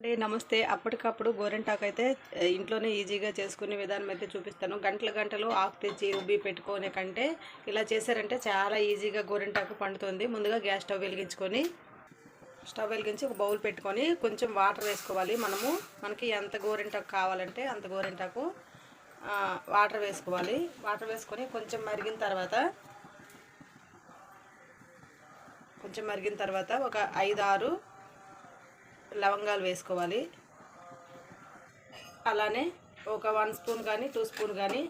అండి నమస్తే. అప్పటికప్పుడు గోరెంటాకు అయితే ఇంట్లోనే ఈజీగా చేసుకునే విధానం అయితే చూపిస్తాను. గంటల గంటలు ఆకు తెచ్చి రుబ్బి పెట్టుకునే కంటే ఇలా చేశారంటే చాలా ఈజీగా గోరెంటాకు పండుతుంది. ముందుగా గ్యాస్ స్టవ్ వెలిగించుకొని స్టవ్ వెలిగించి ఒక బౌల్ పెట్టుకొని కొంచెం వాటర్ వేసుకోవాలి. మనము మనకి ఎంత గోరెంటాకు కావాలంటే అంత గోరెంటాకు వాటర్ వేసుకోవాలి. వాటర్ వేసుకొని కొంచెం మరిగిన తర్వాత కొంచెం మరిగిన తర్వాత ఒక ఐదు ఆరు లవంగాలు వేసుకోవాలి. అలానే ఒక వన్ స్పూన్ కానీ టూ స్పూన్ కానీ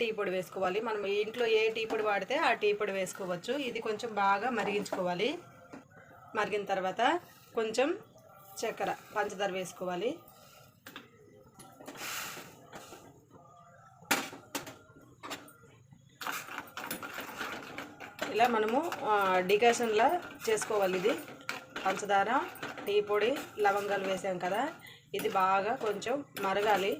టీ పొడి వేసుకోవాలి. మనం ఇంట్లో ఏ టీ పొడి వాడితే ఆ టీ పొడి వేసుకోవచ్చు. ఇది కొంచెం బాగా మరిగించుకోవాలి. మరిగిన తర్వాత కొంచెం చక్కెర పంచదార వేసుకోవాలి. ఇలా మనము డికాషన్లా చేసుకోవాలి ఇది. పంచదార టీ పొడి లవంగాలు వేసాం కదా. ఇది బాగా కొంచెం మరగాలి.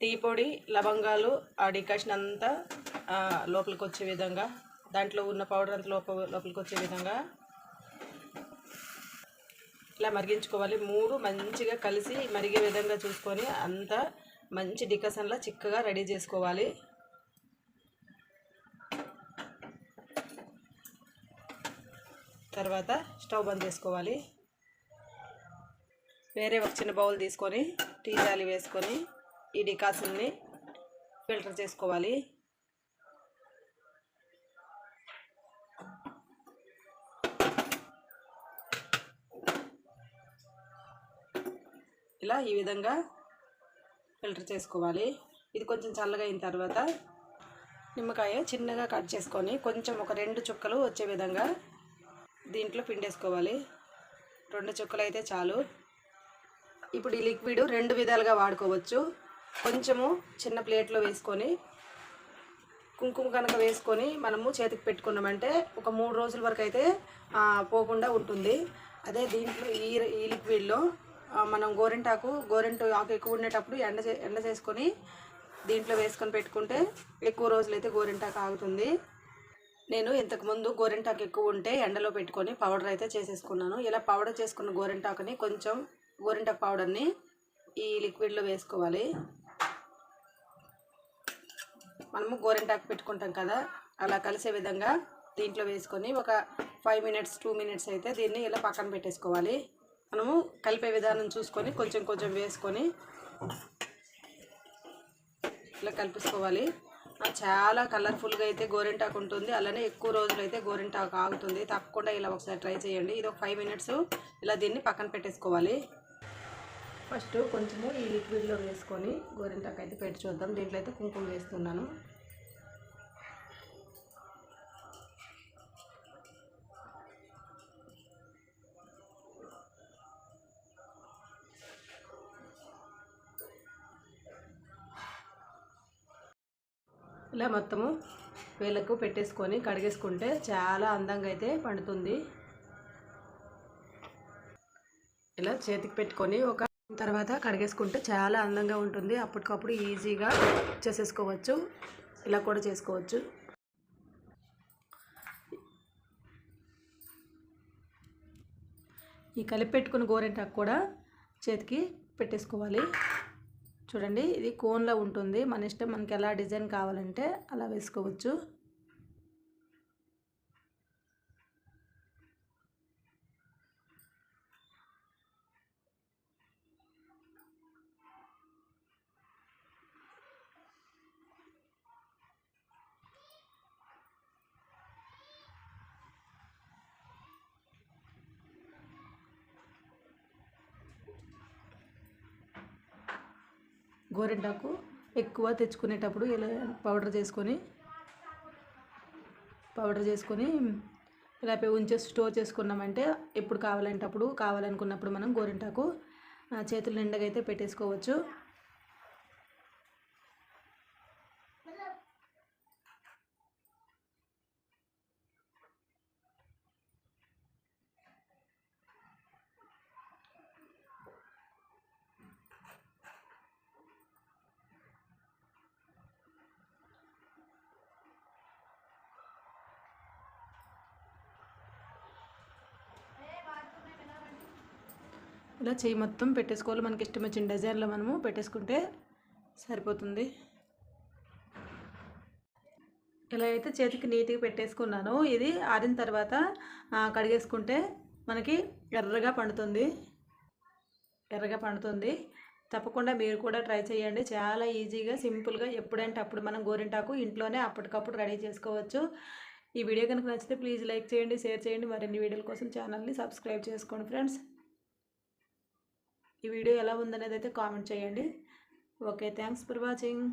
టీ పొడి లవంగాలు ఆ డికాషన్ అంతా లోపలికి వచ్చే విధంగా దాంట్లో ఉన్న పౌడర్ అంతా లోప లోపలికి వచ్చే విధంగా ఇలా మరిగించుకోవాలి. మూడు మంచిగా కలిసి మరిగే విధంగా చూసుకొని అంతా మంచి డికసన్లా చిక్కగా రెడీ చేసుకోవాలి. తర్వాత స్టవ్ బంద్ చేసుకోవాలి. వేరే ఒక చిన్న బౌల్ తీసుకొని టీ జాలి వేసుకొని ఈ డికాషన్ని ఫిల్టర్ చేసుకోవాలి. ఇలా ఈ విధంగా ఫిల్టర్ చేసుకోవాలి. ఇది కొంచెం చల్లగా అయిన తర్వాత నిమ్మకాయ చిన్నగా కట్ చేసుకొని కొంచెం ఒక రెండు చుక్కలు వచ్చే విధంగా దీంట్లో పిండేసుకోవాలి. రెండు చుక్కలు అయితే చాలు. ఇప్పుడు ఈ లిక్విడ్ రెండు విధాలుగా వాడుకోవచ్చు. కొంచెము చిన్న ప్లేట్లో వేసుకొని కుంకుమ కనుక వేసుకొని మనము చేతికి పెట్టుకున్నామంటే ఒక మూడు రోజుల వరకు అయితే పోకుండా ఉంటుంది. అదే దీంట్లో ఈ ఈ లిక్విడ్లో మనం గోరింటాకు గోరింటు ఆకు ఎక్కువ ఉండేటప్పుడు ఎండ చే- ఎండ చేసుకొని దీంట్లో వేసుకొని పెట్టుకుంటే ఎక్కువ రోజులైతే గోరింటాకు ఆగుతుంది. నేను ఇంతకుముందు గోరింటాకు ఎక్కువ ఉంటే ఎండలో పెట్టుకొని పౌడర్ అయితే చేసేసుకున్నాను. ఇలా పౌడర్ చేసుకున్న గోరింటాకుని కొంచెం గోరింటాకు పౌడర్ని ఈ లిక్విడ్లో వేసుకోవాలి. మనము గోరింటాకు పెట్టుకుంటాం కదా అలా కలిసే విధంగా దీంట్లో వేసుకొని ఒక ఫైవ్ మినిట్స్ టూ మినిట్స్ అయితే దీన్ని ఇలా పక్కన పెట్టేసుకోవాలి. మనము కలిపే విధానం చూసుకొని కొంచెం కొంచెం వేసుకొని ఇలా కలిపేసుకోవాలి. చాలా కలర్ఫుల్గా అయితే గోరింటాకు ఉంటుంది. అలానే ఎక్కువ రోజులు అయితే గోరింటాకు ఆగుతుంది. తప్పకుండా ఇలా ఒకసారి ట్రై చేయండి. ఇది ఒక ఫైవ్ మినిట్స్ ఇలా దీన్ని పక్కన పెట్టేసుకోవాలి. ఫస్ట్ కొంచెము ఈ లిక్విడ్లో వేసుకొని గోరింటాకు అయితే పెట్టి చూద్దాం. దీంట్లో అయితే కుంకుమ వేస్తున్నాను. ఇలా మొత్తము వేలకు పెట్టేసుకొని కడిగేసుకుంటే చాలా అందంగా అయితే పండుతుంది. ఇలా చేతికి పెట్టుకొని ఒక తర్వాత కడిగేసుకుంటే చాలా అందంగా ఉంటుంది. అప్పటికప్పుడు ఈజీగా చేసేసుకోవచ్చు. ఇలా కూడా చేసుకోవచ్చు. ఈ కలిపి పెట్టుకున్న గోరెంటాకు కూడా చేతికి పెట్టేసుకోవాలి. చూడండి. ఇది కోన్లో ఉంటుంది. మన ఇష్టం మనకి ఎలా డిజైన్ కావాలంటే అలా వేసుకోవచ్చు. గోరింటాకు ఎక్కువ తెచ్చుకునేటప్పుడు ఇలా పౌడర్ చేసుకొని పౌడర్ చేసుకొని ఇలా ఉంచే ఉంచేసి స్టోర్ చేసుకున్నామంటే ఎప్పుడు కావాలంటే అప్పుడు కావాలనుకున్నప్పుడు మనం గోరింటాకు చేతులు చేతుల నిండగా అయితే పెట్టేసుకోవచ్చు. ఇలా చేయి మొత్తం పెట్టేసుకోవాలి. మనకి ఇష్టం వచ్చిన డిజైన్లో మనము పెట్టేసుకుంటే సరిపోతుంది. ఇలా అయితే చేతికి నీట్గా పెట్టేసుకున్నాను. ఇది ఆరిన తర్వాత కడిగేసుకుంటే మనకి ఎర్రగా పండుతుంది. ఎర్రగా పండుతుంది. తప్పకుండా మీరు కూడా ట్రై చేయండి. చాలా ఈజీగా సింపుల్గా ఎప్పుడంటే అప్పుడు మనం గోరింటాకు ఇంట్లోనే అప్పటికప్పుడు రెడీ చేసుకోవచ్చు. ఈ వీడియో కనుక నచ్చితే ప్లీజ్ లైక్ చేయండి షేర్ చేయండి. మరిన్ని వీడియోల కోసం ఛానల్ని సబ్స్క్రైబ్ చేసుకోండి ఫ్రెండ్స్. ఈ వీడియో ఎలా ఉందనేది అయితే కామెంట్ చేయండి. Okay thanks for watching